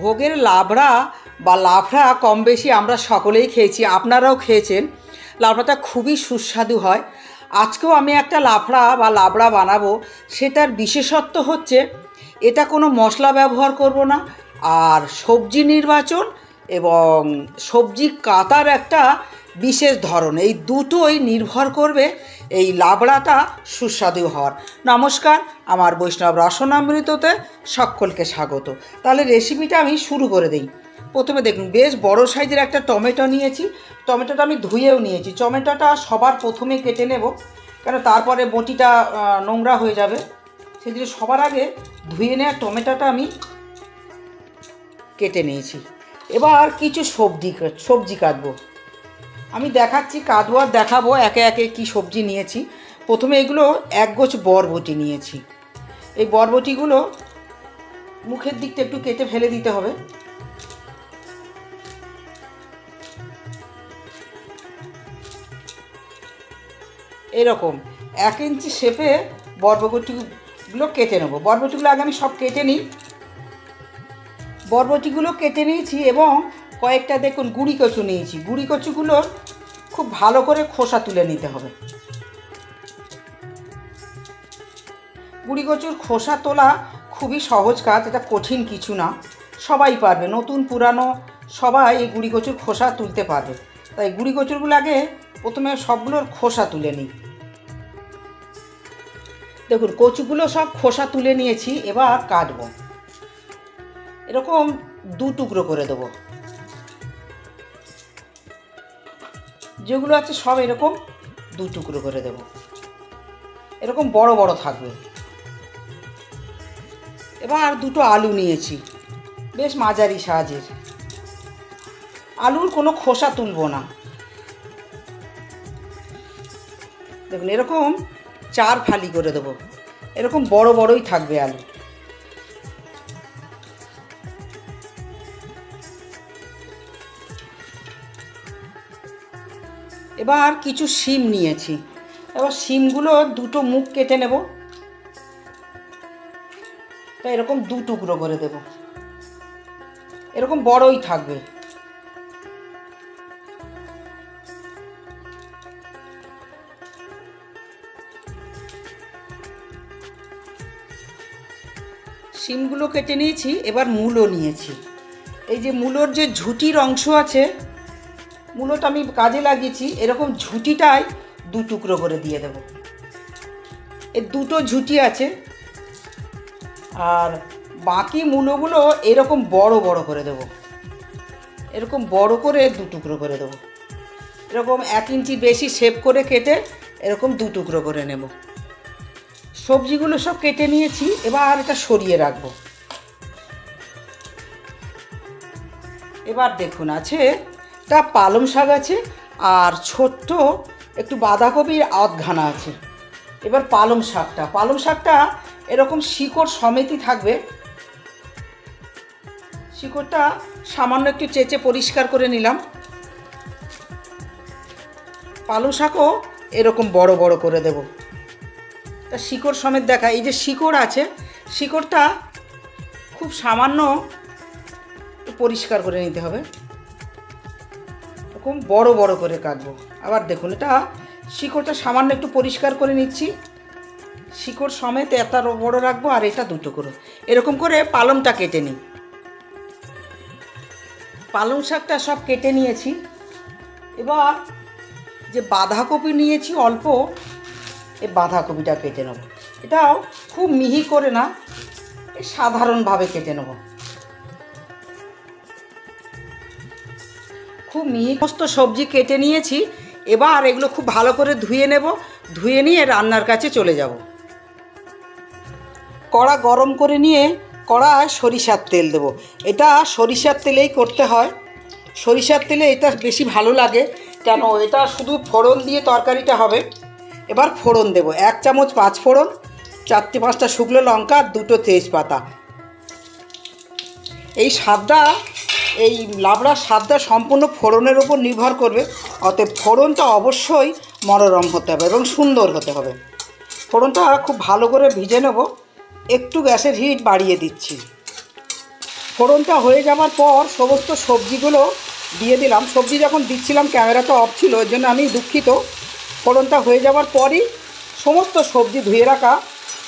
ভোগের লাভড়া বা লাফড়া কম বেশি আমরা সকলেই খেয়েছি, আপনারাও খেয়েছেন। লাফড়াটা খুবই সুস্বাদু হয়। আজকেও আমি একটা লাফড়া বা লাবড়া বানাবো, সেটার বিশেষত্ব হচ্ছে এটা কোনো মশলা ব্যবহার করব না, আর সবজি নির্বাচন এবং সবজি কাতার একটা বিশেষ ধরন। এই দুটোই নির্ভর করবে এই লাবড়াটা সুস্বাদু হওয়ার। নমস্কার, আমার বৈষ্ণব রসনামৃততে সকলকে স্বাগত। তাহলে রেসিপিটা আমি শুরু করে দিই। প্রথমে দেখুন, বেশ বড় সাইজের একটা টমেটো নিয়েছি। টমেটোটা আমি ধুয়েও নিয়েছি। টমেটোটা সবার প্রথমে কেটে নেব, কেন তারপরে বটিটা নোংরা হয়ে যাবে। জন্য সবার আগে ধুয়ে নেওয়া টমেটোটা আমি কেটে নিয়েছি। এবার কিছু সবজি সবজি কাটবো। আমি দেখাচ্ছি আর দেখাবো, একে একে কি সবজি নিয়েছি। প্রথমে এগুলো এক গোছ বরবটি নিয়েছি। এই বরবটিগুলো মুখের দিকটা একটু কেটে ফেলে দিতে হবে। এরকম এক ইঞ্চি শেপে বরবটিগুলো কেটে নেব। বরবটিগুলো আগে আমি সব কেটে নিই। বরবটিগুলো কেটে নিয়েছি এবং কয়েকটা দেখুন, গুঁড়ি কচু নিয়েছি। গুঁড়ি কচুগুলোর খুব ভালো করে খোসা তুলে নিতে হবে। গুঁড়ি কচুর খোসা তোলা খুবই সহজ কাজ, এটা কঠিন কিছু না। সবাই পারবে, নতুন, পুরানো, সবাই এই গুঁড়ি কচুর খোসা তুলতে পারবে। তাই গুঁড়ি কচুরগুলো আগে প্রথমে সবগুলোর খোসা তুলে নিই। দেখুন, কচুগুলো সব খোসা তুলে নিয়েছি, এবার কাটবো। এরকম দু টুকরো করে দেবো। যেগুলো আছে সব এরকম দু টুকরো করে দেবো। এরকম বড় বড় থাকবে। এবার দুটো আলু নিয়েছি। বেশ মাঝারি সাহায্যের আলুর কোনো খোসা তুলবো না। দেখুন, এরকম চার ফালি করে দেবো। এরকম বড় বড়ই থাকবে আলু। এবার কিছু শিম নিয়েছি। এবার শিমগুলো দুটো মুখ কেটে নেব। তা এরকম দু টুকরো করে দেব। এরকম বড়ই থাকবে। শিমগুলো কেটে নিয়েছি, এবার মূলো নিয়েছি। এই যে মূলোর যে ঝুটির অংশ আছে মূলোটা আমি কাজে লাগিয়েছি, এরকম ঝুটিটাই দু টুকরো করে দিয়ে দেব। এর দুটো ঝুঁটি আছে, আর বাকি মূলোগুলো এরকম বড় বড় করে দেব। এরকম বড় করে দু টুকরো করে দেবো। এরকম এক ইঞ্চি বেশি শেপ করে কেটে এরকম দু টুকরো করে নেব। সবজিগুলো সব কেটে নিয়েছি, এবার এটা সরিয়ে রাখব। এবার দেখুন, আছে একটা পালং শাক আছে আর ছোট্ট একটু বাঁধাকপির আধঘানা আছে। এবার পালং শাকটা। পালং শাকটা এরকম শিকড় সমেতই থাকবে। শিকড়টা সামান্য একটু চেঁচে পরিষ্কার করে নিলাম। পালং শাকও এরকম বড় বড় করে দেব। তা শিকড় সমেত দেখা, এই যে শিকড় আছে, শিকড়টা খুব সামান্য পরিষ্কার করে নিতে হবে। এরকম বড় বড় করে কাটবো। আবার দেখুন, এটা শিকড়টা সামান্য একটু পরিষ্কার করে নিচ্ছি। শিকড় সমেত এত বড় রাখব আর এটা দুটো করে। এরকম করে পালংটা কেটে নিই। পালং শাকটা সব কেটে নিয়েছি। এবার যে বাঁধাকপি নিয়েছি অল্প, এই বাঁধাকপিটা কেটে নেব। এটাও খুব মিহি করে না সাধারণভাবে কেটে নেব। খুব মিহি সমস্ত সবজি কেটে নিয়েছি। এবার এগুলো খুব ভালো করে ধুয়ে নেব। ধুয়ে নিয়ে রান্নার কাছে চলে যাব। কড়া গরম করে নিয়ে কড়ায় সরিষার তেল দেবো। এটা সরিষার তেলেই করতে হয়। সরিষার তেলে এটা বেশি ভালো লাগে, কেন এটা শুধু ফোড়ন দিয়ে তরকারিটা হবে। এবার ফোড়ন দেবো। এক চামচ পাঁচ ফোড়ন, চারটে পাঁচটা শুকনো লঙ্কা, দুটো তেজপাতা। এই স্বাদটা এই লাবড়ার স্বাদটা সম্পূর্ণ ফোড়নের ওপর নির্ভর করবে। অতএব ফোড়নটা অবশ্যই মনোরম হতে হবে এবং সুন্দর হতে হবে। ফোড়নটা খুব ভালো করে ভিজে নেব। একটু গ্যাসের হিট বাড়িয়ে দিচ্ছি। ফোড়নটা হয়ে যাওয়ার পর সমস্ত সবজিগুলো দিয়ে দিলাম। সবজি যখন দিচ্ছিলাম ক্যামেরাটা অফ ছিল, ওই জন্য আমি দুঃখিত। ফোড়নটা হয়ে যাওয়ার পরই সমস্ত সবজি ধুয়ে রাখা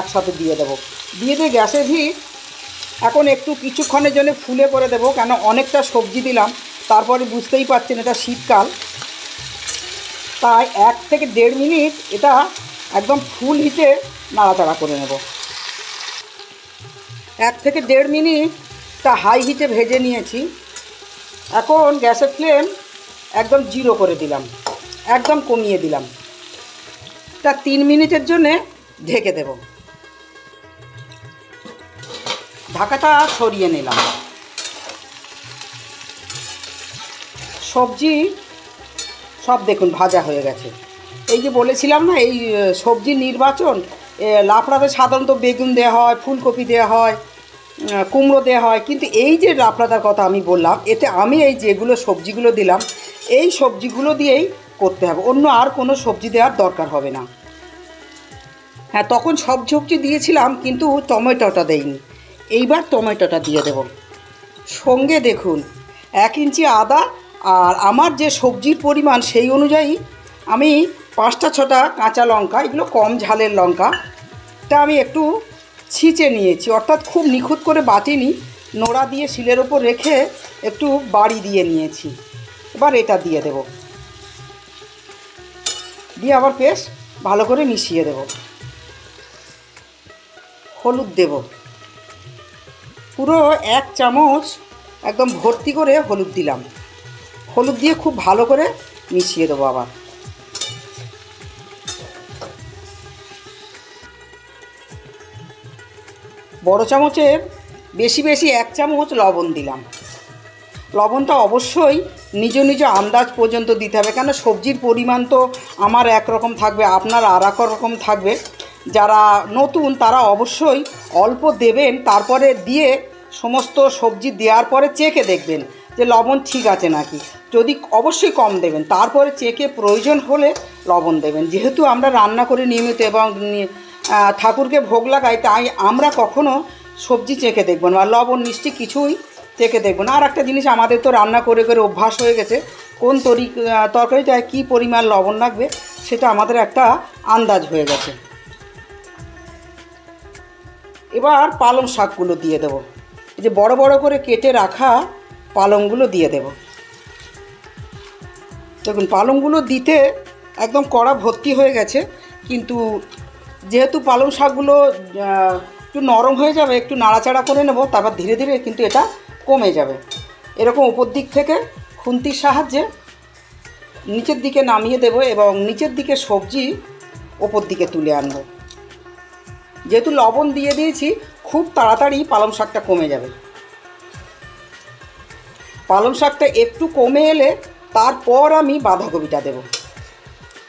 একসাথে দিয়ে দেবো। দিয়ে দিয়ে গ্যাসের হিট এখন একটু কিছুক্ষণের জন্য ফুলে করে দেবো, কেন অনেকটা সবজি দিলাম, তারপরে বুঝতেই পারছেন এটা শীতকাল। তাই এক থেকে দেড় মিনিট এটা একদম ফুল হিটে নাড়াচাড়া করে নেব। এক থেকে দেড় মিনিটটা হাই হিটে ভেজে নিয়েছি। এখন গ্যাসের ফ্লেম একদম জিরো করে দিলাম, একদম কমিয়ে দিলাম। তা তিন মিনিটের জন্যে ঢেকে দেব। ঢাকাটা সরিয়ে নিলাম। সবজি সব দেখুন ভাজা হয়ে গেছে। এই যে বলেছিলাম না এই আহ, সবজির নির্বাচন লাফড়াতে সাধারণত বেগুন দেওয়া হয় ফুলকপি দেওয়া হয় কুমড়ো দেওয়া হয়। কিন্তু এই যে লাফড়াটার কথা আমি বললাম এতে আমি এই যেগুলো সবজিগুলো দিলাম এই সবজিগুলো দিয়েই করতে হবে। অন্য আর কোনো সবজি দেওয়ার দরকার হবে না। হ্যাঁ তখন সব সবজি দিয়েছিলাম কিন্তু টমেটোটা দেইনি। এইবার টমেটোটা দিয়ে দেব। সঙ্গে দেখুন, এক ইঞ্চি আদা আর আমার যে সবজির পরিমাণ সেই অনুযায়ী আমি পাঁচটা ছটা কাঁচা লঙ্কা, এগুলো কম ঝালের লঙ্কা, তা আমি একটু ছিঁচে নিয়েছি। অর্থাৎ খুব নিখুঁত করে বাটিনি, নোড়া দিয়ে শিলের ওপর রেখে একটু বাড়ি দিয়ে নিয়েছি। এবার এটা দিয়ে দেব। দিয়ে আবার পেস্ট ভালো করে মিশিয়ে দেব। হলুদ দেব। পুরো এক চামচ একদম ভর্তি করে হলুদ দিলাম। হলুদ দিয়ে খুব ভালো করে মিশিয়ে দেবো আবার। বড় চামচের বেশি বেশি এক চামচ লবণ দিলাম। লবণটা অবশ্যই নিজ নিজ আন্দাজ পর্যন্ত দিতে হবে, কেন সবজির পরিমাণ তো আমার একরকম থাকবে, আপনার আর এক রকম থাকবে। যারা নতুন তারা অবশ্যই অল্প দেবেন, তারপরে দিয়ে সমস্ত সবজি দেওয়ার পরে চেখে দেখবেন যে লবণ ঠিক আছে নাকি। যদি অবশ্যই কম দেবেন, তারপরে চেকে প্রয়োজন হলে লবণ দেবেন। যেহেতু আমরা রান্না করে নিয়মিত এবং ঠাকুরকে ভোগ লাগাই, তাই আমরা কখনো সবজি চেখে দেখব না লবণ, মিষ্টি কিছুই চেখে দেখব না। আর একটা জিনিস, আমাদের তো রান্না করে করে অভ্যাস হয়ে গেছে, কোন তরি তরকারিটায় কী পরিমাণ লবণ লাগবে, সেটা আমাদের একটা আন্দাজ হয়ে গেছে। এবার পালং শাকগুলো দিয়ে দেবো। যে বড় বড় করে কেটে রাখা পালংগুলো দিয়ে দেব। দেখুন, পালংগুলো দিতে একদম কড়া ভর্তি হয়ে গেছে, কিন্তু যেহেতু পালং শাকগুলো একটু নরম হয়ে যাবে, একটু নাড়াচাড়া করে নেব, তারপর ধীরে ধীরে কিন্তু এটা কমে যাবে। এরকম উপর দিক থেকে খুন্তির সাহায্যে নিচের দিকে নামিয়ে দেব এবং নিচের দিকে সবজি ওপর দিকে তুলে আনব। যেহেতু লবণ দিয়ে দিয়েছি খুব তাড়াতাড়ি পালং শাকটা কমে যাবে। পালং শাকটা একটু কমে এলে তারপর আমি বাঁধাকপিটা দেব।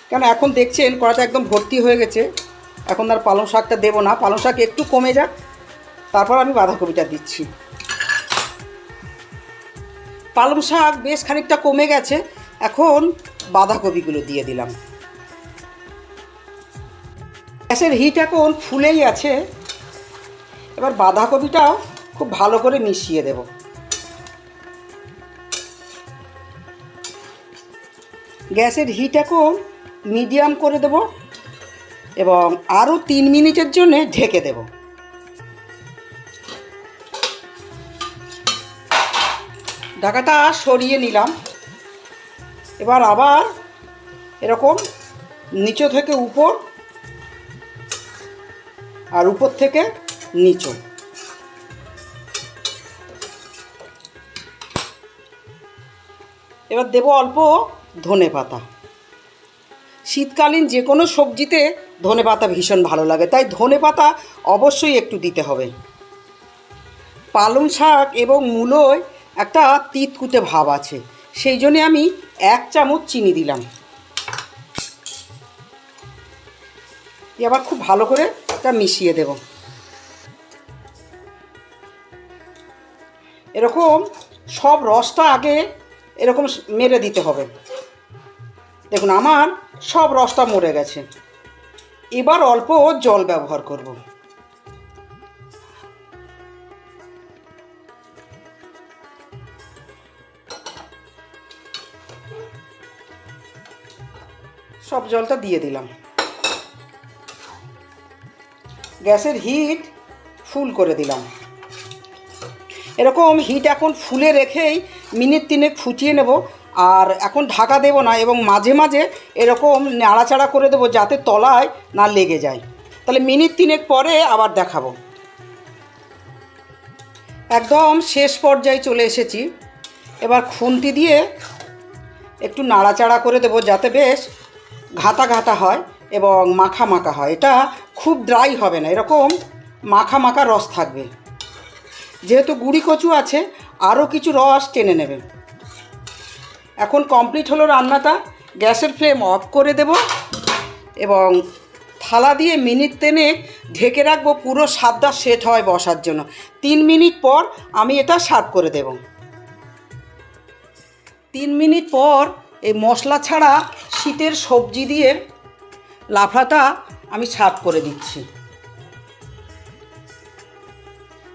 কেন এখন দেখছেন কড়াটা একদম ভর্তি হয়ে গেছে। এখন আর পালং শাকটা দেবো না। পালং শাক একটু কমে যাক, তারপর আমি বাঁধাকপিটা দিচ্ছি। পালং শাক বেশ খানিকটা কমে গেছে, এখন বাঁধাকপিগুলো দিয়ে দিলাম। গ্যাসের হিট এখন ফুলেই আছে। এবার বাঁধাকপিটাও খুব ভালো করে মিশিয়ে দেব। গ্যাসের হিট এখন মিডিয়াম করে দেব এবং আরও তিন মিনিটের জন্য ঢেকে দেব। ঢাকাটা সরিয়ে নিলাম। এবার আবার এরকম নিচু থেকে উপর আর উপর থেকে নিচু। এবার দেবো অল্প ধনে পাতা। শীতকালীন যে কোনো সবজিতে ধনে পাতা ভীষণ ভালো লাগে, তাই ধনে পাতা অবশ্যই একটু দিতে হবে। পালং শাক এবং মূলোয় একটা তিতকুটে ভাব আছে, সেই জন্যে আমি এক চামচ চিনি দিলাম। আবার খুব ভালো করে এটা মিশিয়ে দেব। এরকম সব রসটা আগে এরকম মেরে দিতে হবে। দেখুন, আমার সব রসটা মরে গেছে। এবার অল্প জল ব্যবহার করব। সব জলটা দিয়ে দিলাম। গ্যাসের হিট ফুল করে দিলাম। এরকম হিট এখন ফুলে রেখেই মিনিট তিনেক ফুটিয়ে নেব। আর এখন ঢাকা দেব না, এবং মাঝে মাঝে এরকম নাড়াচাড়া করে দেবো যাতে তলায় না লেগে যায়। তাহলে মিনিট তিনেক পরে আবার দেখাবো। একদম শেষ পর্যায়ে চলে এসেছি। এবার খুন্তি দিয়ে একটু নাড়াচাড়া করে দেবো যাতে বেশ ঘাতা ঘাতা হয় এবং মাখা মাখা হয়। এটা খুব ড্রাই হবে না, এরকম মাখা মাখা রস থাকবে। যেহেতু গুড়ি কচু আছে, আরও কিছু রস টেনে নেবে। এখন কমপ্লিট হলো রান্নাটা। গ্যাসের ফ্লেম অফ করে দেব এবং থালা দিয়ে মিনিট তেনে ঢেকে রাখব। পুরো সাতটা সেট হয় বসার জন্য। তিন মিনিট পর আমি এটা সার্ভ করে দেব। তিন মিনিট পর এই মশলা ছাড়া শীতের সবজি দিয়ে লাফাটা আমি সার্ভ করে দিচ্ছি।